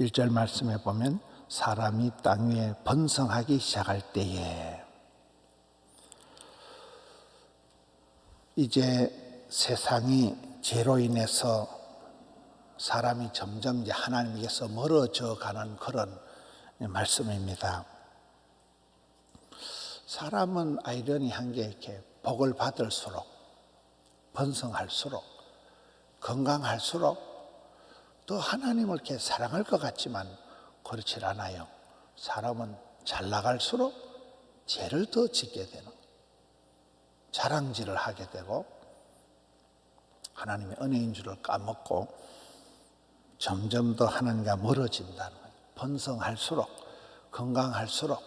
1절 말씀에 보면 사람이 땅 위에 번성하기 시작할 때에 이제 세상이 죄로 인해서 사람이 점점 이제 하나님께서 멀어져 가는 그런 말씀입니다. 사람은 아이러니한 게 이렇게 복을 받을수록 번성할수록 건강할수록 또 하나님을 이렇게 사랑할 것 같지만 그렇지 않아요. 사람은 잘 나갈수록 죄를 더 짓게 되는 자랑질을 하게 되고 하나님의 은혜인 줄을 까먹고 점점 더 하나님과 멀어진다는 거예요. 번성할수록 건강할수록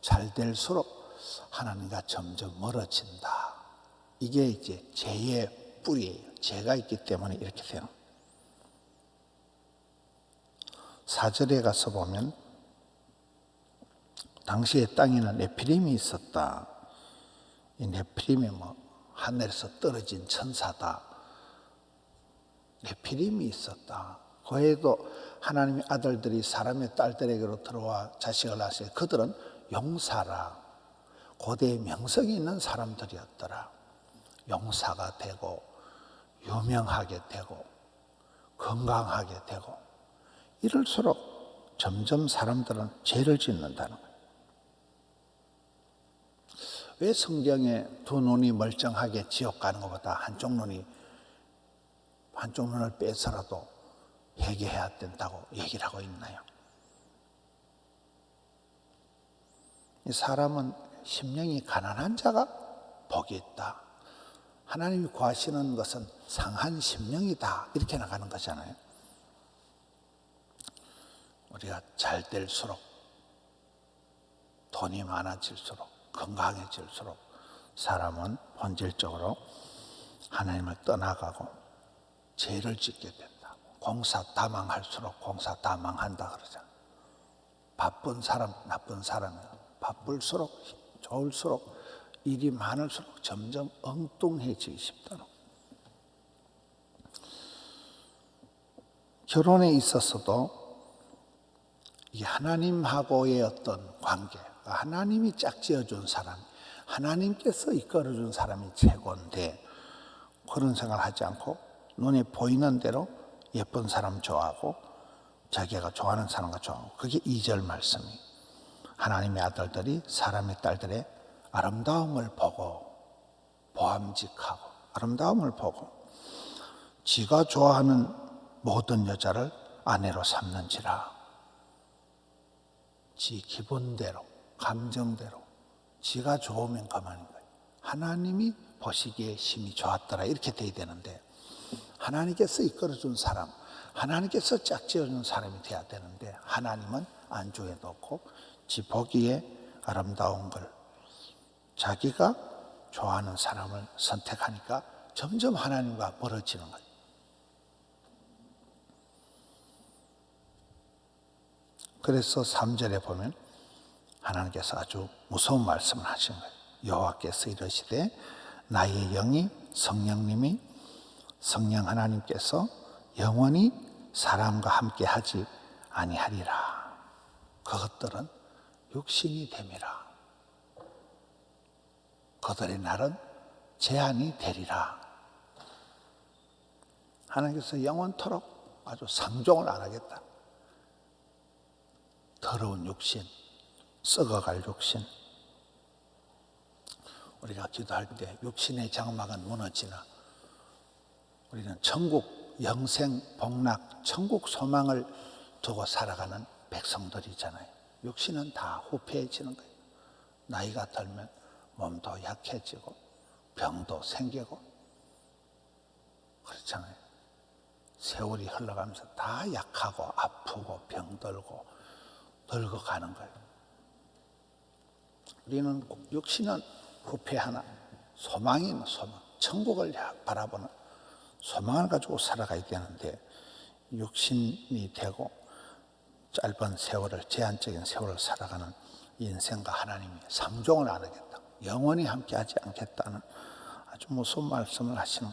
잘 될수록 하나님과 점점 멀어진다. 이게 이제 죄의 뿌리예요. 죄가 있기 때문에 이렇게 되는. 사절에 가서 보면 당시에 땅에는 네피림이 있었다. 이 네피림이 뭐 하늘에서 떨어진 천사다. 네피림이 있었다. 그에도 하나님의 아들들이 사람의 딸들에게로 들어와 자식을 낳았어요. 그들은 용사라. 고대의 명성이 있는 사람들이었더라. 용사가 되고 유명하게 되고 건강하게 되고 이럴수록 점점 사람들은 죄를 짓는다는 거예요. 왜 성경에 두 눈이 멀쩡하게 지옥 가는 것보다 한쪽 눈이 한쪽 눈을 빼서라도 회개해야 된다고 얘기를 하고 있나요? 이 사람은 심령이 가난한 자가 복이 있다. 하나님이 구하시는 것은 상한 심령이다. 이렇게 나가는 거잖아요. 우리가 잘 될수록 돈이 많아질수록 건강해질수록 사람은 본질적으로 하나님을 떠나가고 죄를 짓게 된다. 공사 다 망할수록 공사 다 망한다 그러잖아. 바쁜 사람, 나쁜 사람이 바쁠수록 좋을수록 일이 많을수록 점점 엉뚱해지기 쉽다는 결혼에 있어서도 이 하나님하고의 어떤 관계, 하나님이 짝지어준 사람, 하나님께서 이끌어준 사람이 최고인데 그런 생각을 하지 않고 눈에 보이는 대로 예쁜 사람 좋아하고 자기가 좋아하는 사람과 좋아하고 그게 2절 말씀이 하나님의 아들들이 사람의 딸들의 아름다움을 보고 보암직하고 아름다움을 보고 지가 좋아하는 모든 여자를 아내로 삼는지라 지 기본대로, 감정대로, 지가 좋으면 그만인 거예요. 하나님이 보시기에 힘이 좋았더라. 이렇게 돼야 되는데, 하나님께서 이끌어준 사람, 하나님께서 짝지어준 사람이 돼야 되는데, 하나님은 안쪽에 놓고, 지 보기에 아름다운 걸, 자기가 좋아하는 사람을 선택하니까 점점 하나님과 멀어지는 거예요. 그래서 3절에 보면 하나님께서 아주 무서운 말씀을 하신 거예요. 여호와께서 이러시되 나의 영이 성령님이 성령 하나님께서 영원히 사람과 함께 하지 아니하리라. 그것들은 육신이 됨이라. 그들의 날은 제한이 되리라. 하나님께서 영원토록 아주 상종을 안 하겠다. 더러운 육신, 썩어갈 육신. 우리가 기도할 때 육신의 장막은 무너지나 우리는 천국 영생 복락 천국 소망을 두고 살아가는 백성들이잖아요. 육신은 다 후패해지는 거예요. 나이가 들면 몸도 약해지고 병도 생기고 그렇잖아요. 세월이 흘러가면서 다 약하고 아프고 병들고 늙어가는 거예요. 우리는 육신은 후패 하나, 소망이 소망, 천국을 바라보는 소망을 가지고 살아가야 되는데 육신이 되고 짧은 세월을 제한적인 세월을 살아가는 인생과 하나님이 상종을 안 하겠다. 영원히 함께하지 않겠다는 아주 무서운 말씀을 하시는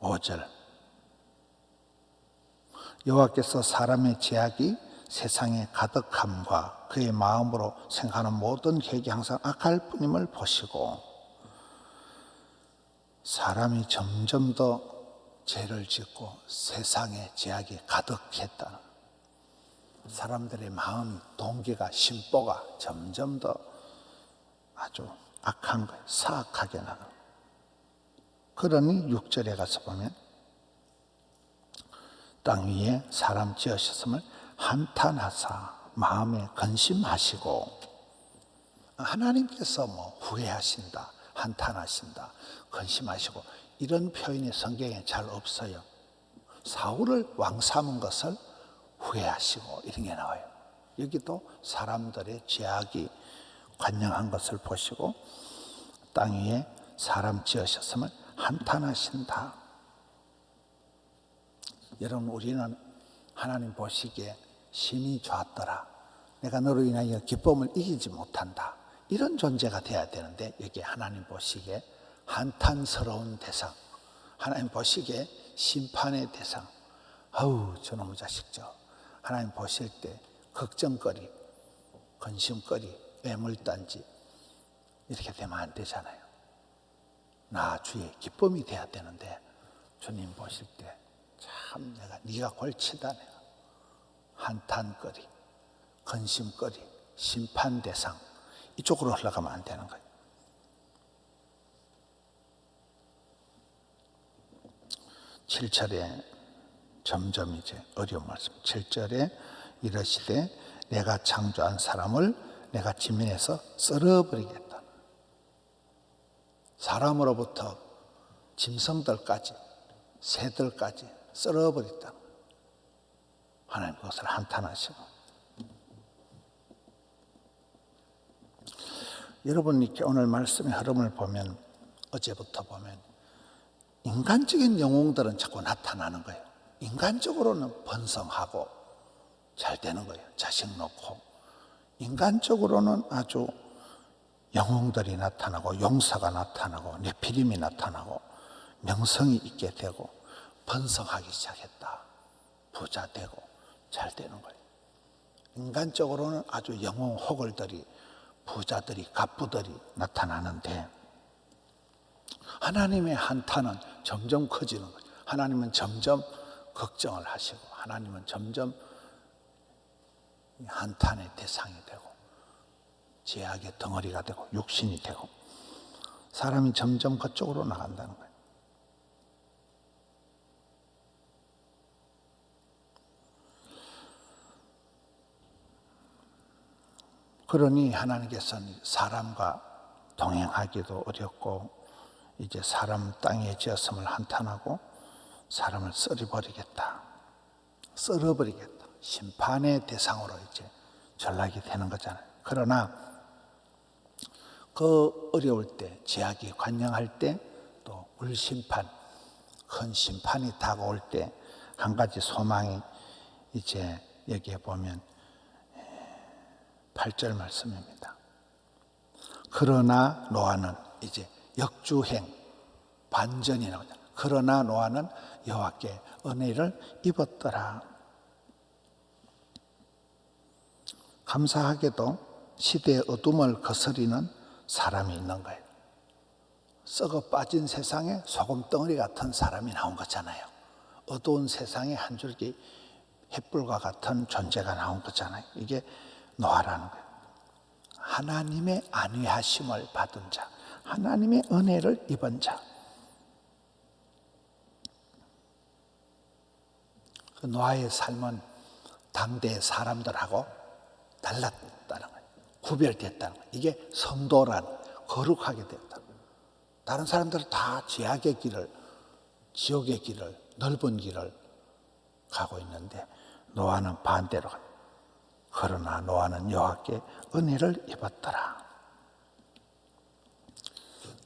5절 여호와께서 사람의 제약이 세상에 가득함과 그의 마음으로 생각하는 모든 계획이 항상 악할 뿐임을 보시고 사람이 점점 더 죄를 짓고 세상에 제약이 가득했다는 사람들의 마음 동기가 심보가 점점 더 아주 악한 거예요. 사악하게 나가. 그러니 6절에 가서 보면 땅 위에 사람 지으셨음을 한탄하사 마음에 근심하시고 하나님께서 뭐 후회하신다, 한탄하신다, 근심하시고 이런 표현이 성경에 잘 없어요. 사울을 왕 삼은 것을 후회하시고 이런 게 나와요. 여기도 사람들의 죄악이 관영한 것을 보시고 땅 위에 사람 지으셨음을 한탄하신다. 여러분 우리는 하나님 보시기에 심히 좋았더라. 내가 너로 인하여 기쁨을 이기지 못한다. 이런 존재가 돼야 되는데 여기 하나님 보시기에 한탄스러운 대상, 하나님 보시기에 심판의 대상. 아우 저놈의 자식죠. 하나님 보실 때 걱정거리, 근심거리, 애물단지 이렇게 되면 안 되잖아요. 나 주의 기쁨이 돼야 되는데 주님 보실 때 참 내가 네가 골치다 내가 한탄거리, 근심거리, 심판 대상 이쪽으로 흘러가면 안 되는 거예요. 7절에 점점 이제 어려운 말씀. 7절에 이러시되 내가 창조한 사람을 내가 지면에서 썰어버리겠다. 사람으로부터 짐승들까지 새들까지 썰어버렸다. 하나님 그것을 한탄하시고 여러분 이렇게 오늘 말씀의 흐름을 보면 어제부터 보면 인간적인 영웅들은 자꾸 나타나는 거예요. 인간적으로는 번성하고 잘 되는 거예요. 자식 놓고. 인간적으로는 아주 영웅들이 나타나고 용사가 나타나고 네피림이 나타나고 명성이 있게 되고 번성하기 시작했다. 부자 되고 잘 되는 거예요. 인간적으로는 아주 영웅 호걸들이 부자들이 갑부들이 나타나는데 하나님의 한탄은 점점 커지는 거예요. 하나님은 점점 걱정을 하시고 하나님은 점점 한탄의 대상이 되고 제약의 덩어리가 되고 육신이 되고 사람이 점점 그쪽으로 나간다는 거예요. 그러니 하나님께서는 사람과 동행하기도 어렵고 이제 사람 땅에 지었음을 한탄하고 사람을 썰어버리겠다. 썰어버리겠다. 심판의 대상으로 이제 전락이 되는 거잖아요. 그러나 그 어려울 때, 제약이 관영할 때, 또 울심판, 큰 심판이 다가올 때, 한 가지 소망이 이제 여기에 보면 8절 말씀입니다. 그러나 노아는 이제 역주행, 반전이 나오죠. 그러나 노아는 여호와께 은혜를 입었더라. 감사하게도 시대의 어둠을 거스리는 사람이 있는 거예요. 썩어 빠진 세상에 소금 덩어리 같은 사람이 나온 거잖아요. 어두운 세상에 한 줄기 햇불과 같은 존재가 나온 거잖아요. 이게 노아라는 거예요. 하나님의 안위하심을 받은 자, 하나님의 은혜를 입은 자. 그 노아의 삶은 당대 사람들하고 달랐다는 거예요. 구별됐다는 거예요. 이게 성도란 거룩하게 됐다. 다른 사람들은 다 죄악의 길을, 지옥의 길을, 넓은 길을 가고 있는데 노아는 반대로 간다. 그러나 노아는 여호와께 은혜를 입었더라.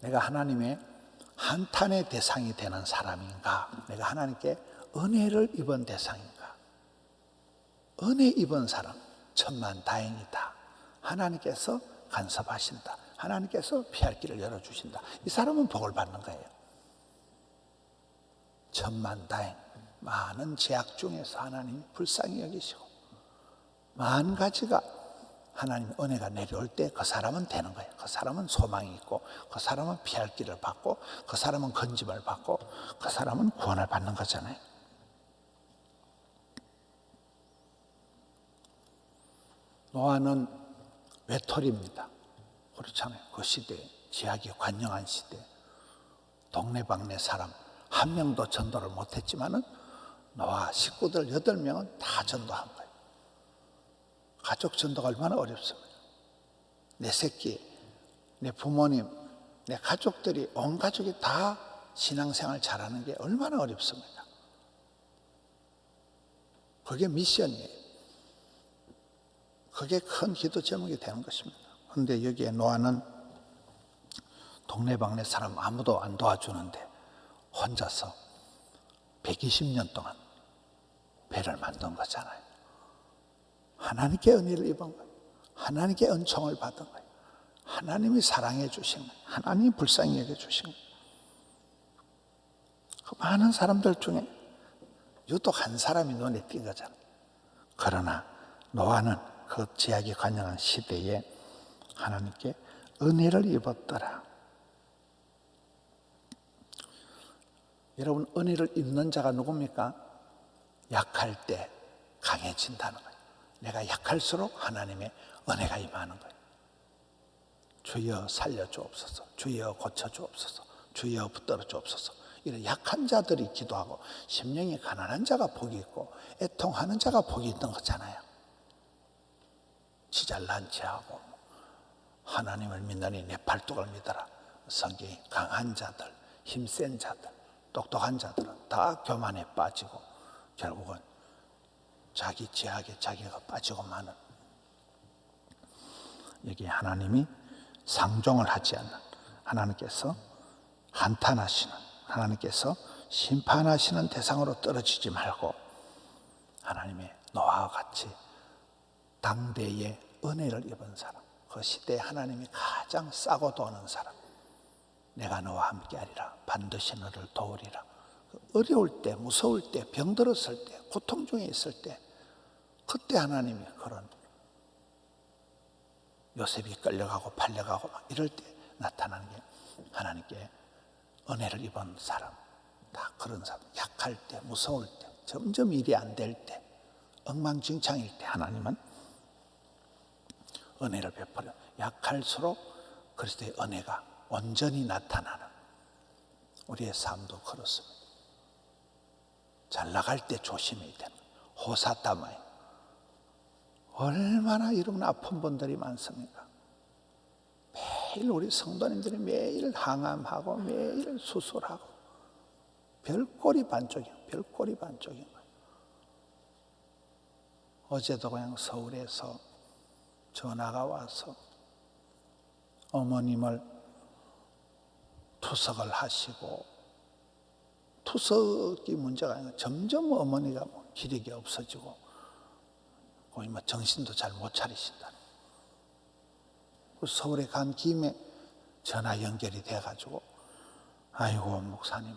내가 하나님의 한탄의 대상이 되는 사람인가? 내가 하나님께 은혜를 입은 대상인가? 은혜 입은 사람, 천만 다행이다. 하나님께서 간섭하신다. 하나님께서 피할 길을 열어주신다. 이 사람은 복을 받는 거예요. 천만 다행. 많은 제약 중에서 하나님이 불쌍히 여기시고 만 가지가 하나님 은혜가 내려올 때 그 사람은 되는 거예요. 그 사람은 소망이 있고 그 사람은 피할 길을 받고 그 사람은 건짐을 받고 그 사람은 구원을 받는 거잖아요. 노아는 외톨입니다. 그렇잖아요. 그 시대에 제약이 관영한 시대 동네방네 사람 한 명도 전도를 못했지만은 노아 식구들 여덟 명은 다 전도한 거예요. 가족 전도가 얼마나 어렵습니까? 내 새끼, 내 부모님, 내 가족들이 온 가족이 다 신앙생활 잘하는 게 얼마나 어렵습니까? 그게 미션이에요. 그게 큰 기도 제목이 되는 것입니다. 그런데 여기에 노아는 동네방네 사람 아무도 안 도와주는데 혼자서 120년 동안 배를 만든 거잖아요. 하나님께 은혜를 입은 거예요. 하나님께 은총을 받은 거예요. 하나님이 사랑해 주신 거예요. 하나님이 불쌍히 여겨 주신 거예요. 그 많은 사람들 중에 유독 한 사람이 눈에 띈 거잖아요. 그러나 노아는 그 제약이 관영한 시대에 하나님께 은혜를 입었더라. 여러분, 은혜를 입는 자가 누굽니까? 약할 때 강해진다는 거예요. 내가 약할수록 하나님의 은혜가 임하는 거예요. 주여 살려주옵소서. 주여 고쳐주옵소서. 주여 붙들어 주옵소서. 이런 약한 자들이 기도하고 심령이 가난한 자가 복이 있고 애통하는 자가 복이 있는 거잖아요. 지잘난 체하고 하나님을 믿느니 내 팔뚝을 믿어라. 성경이 강한 자들, 힘센 자들, 똑똑한 자들은 다 교만에 빠지고 결국은 자기 제약에 자기가 빠지고 마는. 여기 하나님이 상종을 하지 않는 하나님께서 한탄하시는 하나님께서 심판하시는 대상으로 떨어지지 말고 하나님의 노아와 같이 당대의 은혜를 입은 사람 그 시대에 하나님이 가장 싸고 도는 사람 내가 너와 함께하리라. 반드시 너를 도우리라. 어려울 때 무서울 때 병들었을 때 고통 중에 있을 때 그때 하나님이 그런 요셉이 끌려가고 팔려가고 막 이럴 때 나타나는 게 하나님께 은혜를 입은 사람. 다 그런 사람. 약할 때 무서울 때 점점 일이 안 될 때 엉망진창일 때 하나님은 은혜를 베풀어. 약할수록 그리스도의 은혜가 온전히 나타나는 우리의 삶도 그렇습니다. 잘 나갈 때 조심해야 되는 호사따마에 얼마나 이런 아픈 분들이 많습니까? 매일 우리 성도님들이 매일 항암하고 매일 수술하고 별꼴이 반쪽이에요. 별꼴이 반쪽인 거예요. 어제도 그냥 서울에서 전화가 와서 어머님을 투석을 하시고 투석이 문제가 아니라 점점 어머니가 뭐 기력이 없어지고 거의 뭐 정신도 잘 못 차리신다. 그 서울에 간 김에 전화 연결이 돼가지고 아이고 목사님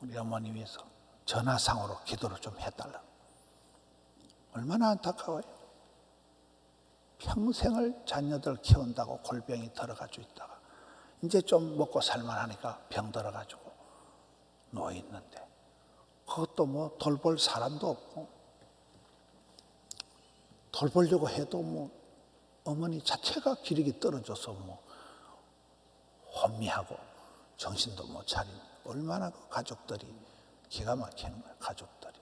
우리 어머니 위해서 전화상으로 기도를 좀 해달라. 얼마나 안타까워요. 평생을 자녀들 키운다고 골병이 들어가지고 있다가 이제 좀 먹고 살만하니까 병 들어가지고 누워 있는데 그것도 뭐 돌볼 사람도 없고 돌보려고 해도 뭐 어머니 자체가 기력이 떨어져서 뭐 혼미하고 정신도 못 차린 얼마나 그 가족들이 기가 막히는 거예요 가족들이.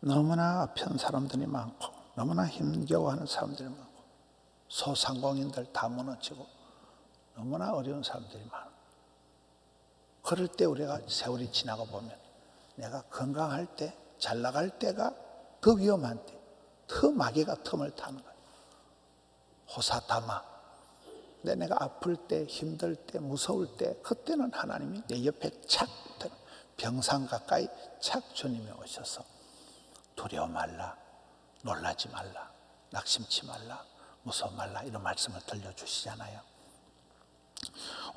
너무나 아픈 사람들이 많고 너무나 힘겨워하는 사람들이 많고 소상공인들 다 무너지고 너무나 어려운 사람들이 많아. 그럴 때 우리가 세월이 지나고 보면 내가 건강할 때, 잘 나갈 때가 더 위험한 때, 더 마귀가 틈을 타는 거예요. 호사다마. 내가 아플 때, 힘들 때, 무서울 때, 그때는 하나님이 내 옆에 착, 병상 가까이 착 주님이 오셔서 두려워 말라, 놀라지 말라, 낙심치 말라, 무서워 말라, 이런 말씀을 들려주시잖아요.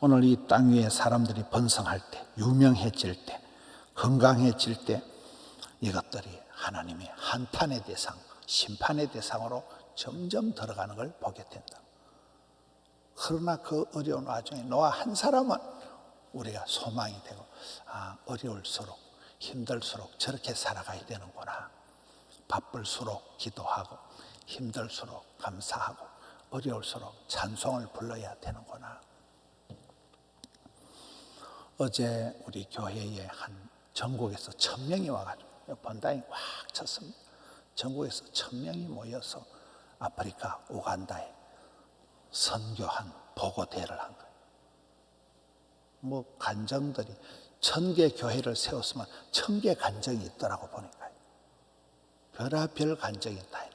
오늘 이 땅 위에 사람들이 번성할 때, 유명해질 때, 건강해질 때 이것들이 하나님의 한탄의 대상, 심판의 대상으로 점점 들어가는 걸 보게 된다. 그러나 그 어려운 와중에 너와 한 사람은 우리가 소망이 되고 아, 어려울수록 힘들수록 저렇게 살아가야 되는구나. 바쁠수록 기도하고 힘들수록 감사하고 어려울수록 찬송을 불러야 되는구나. 어제 우리 교회에 한 전국에서 천 명이 와가지고 번다잉 꽉 찼습니다. 전국에서 천 명이 모여서 아프리카 우간다에 선교한 보고대를 한 거예요. 뭐 간정들이 천 개 교회를 세웠으면 천 개 간정이 있더라고 보니까 별하별 간정이 있다.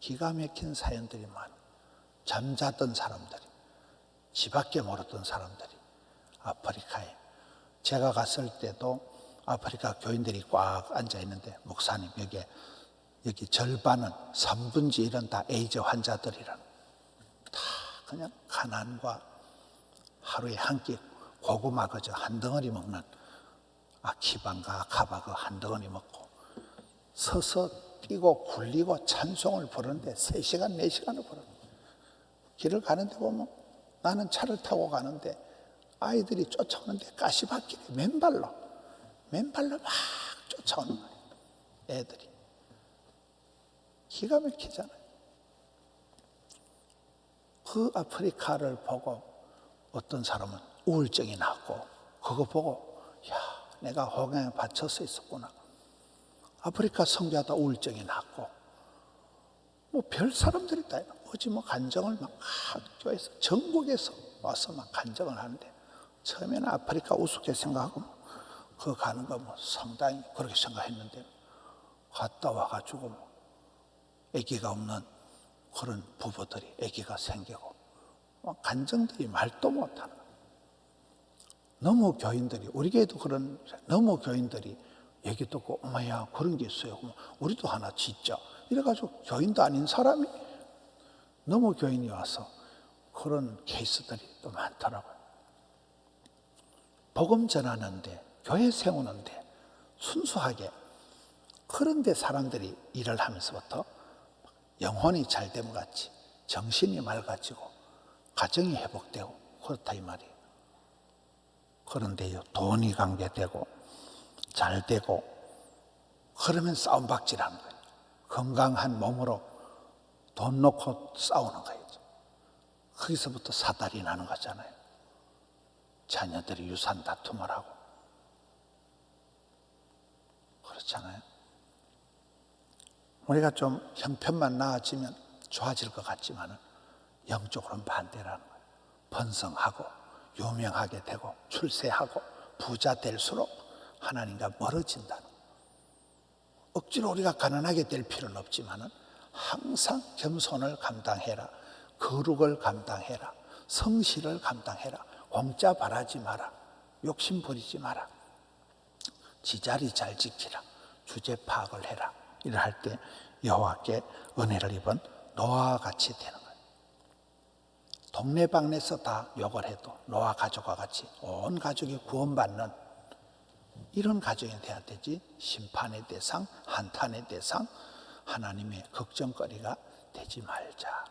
기가 막힌 사연들이 많아. 잠자던 사람들이 집밖에 모르던 사람들이 아프리카에 제가 갔을 때도 아프리카 교인들이 꽉 앉아 있는데 목사님 여기 여기 절반은 3분지 1은 다 에이즈 환자들이라는 다 그냥 가난과 하루에 한 끼 고구마 그저 한 덩어리 먹는 아키방과 아카바그 한 덩어리 먹고 서서 뛰고 굴리고 찬송을 부르는데 3시간, 4시간을 부르는 길을 가는데 보면 나는 차를 타고 가는데 아이들이 쫓아오는데 가시밭길에 맨발로 맨발로 막 쫓아오는 거예요. 애들이. 기가 막히잖아요. 그 아프리카를 보고 어떤 사람은 우울증이 났고 그거 보고 야 내가 호강에 받쳐서 있었구나. 아프리카 성교하다 우울증이 났고 뭐 별 사람들이 다 어지 뭐 간정을 막 학교에서 전국에서 와서 막 간정을 하는데 처음에는 아프리카 우습게 생각하고 그 가는 거 뭐 상당히 그렇게 생각했는데 갔다 와가지고 뭐 아기가 없는 그런 부부들이 아기가 생기고 막 간정들이 말도 못하는. 너무 교인들이 우리 교회도 그런 너무 교인들이 얘기 듣고 어머야 그런 게 있어요. 우리도 하나 짓자. 이래가지고 교인도 아닌 사람이 너무 교인이 와서 그런 케이스들이 또 많더라고요. 복음 전하는데 교회 세우는데 순수하게 그런데 사람들이 일을 하면서부터 영혼이 잘됨 같이 정신이 맑아지고 가정이 회복되고 그렇다 이 말이에요. 그런데요 돈이 관계되고 잘 되고 그러면 싸움박질하는 거예요. 건강한 몸으로 돈 놓고 싸우는 거예요. 거기서부터 사달이 나는 거잖아요. 자녀들이 유산 다툼을 하고 그렇잖아요. 우리가 좀 형편만 나아지면 좋아질 것 같지만은 영적으로는 반대라는 거예요. 번성하고 유명하게 되고 출세하고 부자 될수록 하나님과 멀어진다는 거예요. 억지로 우리가 가난하게 될 필요는 없지만은 항상 겸손을 감당해라. 거룩을 감당해라. 성실을 감당해라. 공짜 바라지 마라. 욕심 부리지 마라. 지자리 잘 지키라. 주제 파악을 해라. 이를 할때 여호와께 은혜를 입은 노아와 같이 되는 거예요. 동네방네에서 다 욕을 해도 노아 가족과 같이 온 가족이 구원받는 이런 가정이 돼야 되지 심판의 대상, 한탄의 대상, 하나님의 걱정거리가 되지 말자.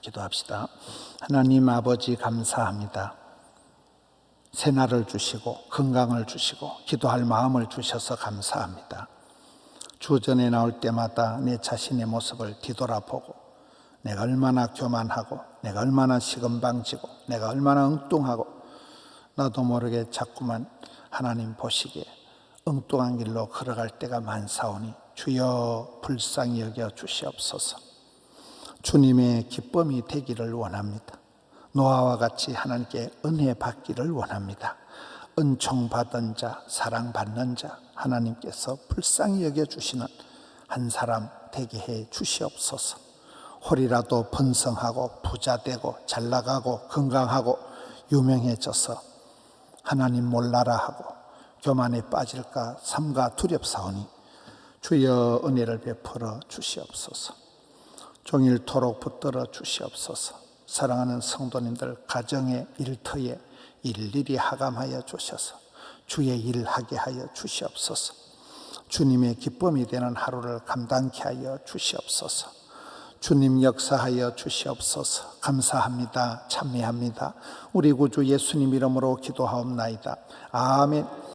기도합시다. 하나님 아버지 감사합니다. 새날을 주시고 건강을 주시고 기도할 마음을 주셔서 감사합니다. 주전에 나올 때마다 내 자신의 모습을 뒤돌아보고 내가 얼마나 교만하고 내가 얼마나 시건방지고 내가 얼마나 엉뚱하고 나도 모르게 자꾸만 하나님 보시기에 엉뚱한 길로 걸어갈 때가 많사오니 주여 불쌍히 여겨 주시옵소서. 주님의 기쁨이 되기를 원합니다. 노아와 같이 하나님께 은혜 받기를 원합니다. 은총 받은 자, 사랑 받는 자, 하나님께서 불쌍히 여겨 주시는 한 사람 되게 해 주시옵소서. 홀이라도 번성하고 부자 되고 잘 나가고 건강하고 유명해져서 하나님 몰라라 하고 교만에 빠질까 삼가 두렵사오니 주여 은혜를 베풀어 주시옵소서. 종일토록 붙들어 주시옵소서. 사랑하는 성도님들 가정의 일터에 일일이 하감하여 주셔서 주의 일을 하게 하여 주시옵소서. 주님의 기쁨이 되는 하루를 감당케 하여 주시옵소서. 주님 역사하여 주시옵소서. 감사합니다. 찬미합니다. 우리 구주 예수님 이름으로 기도하옵나이다. 아멘.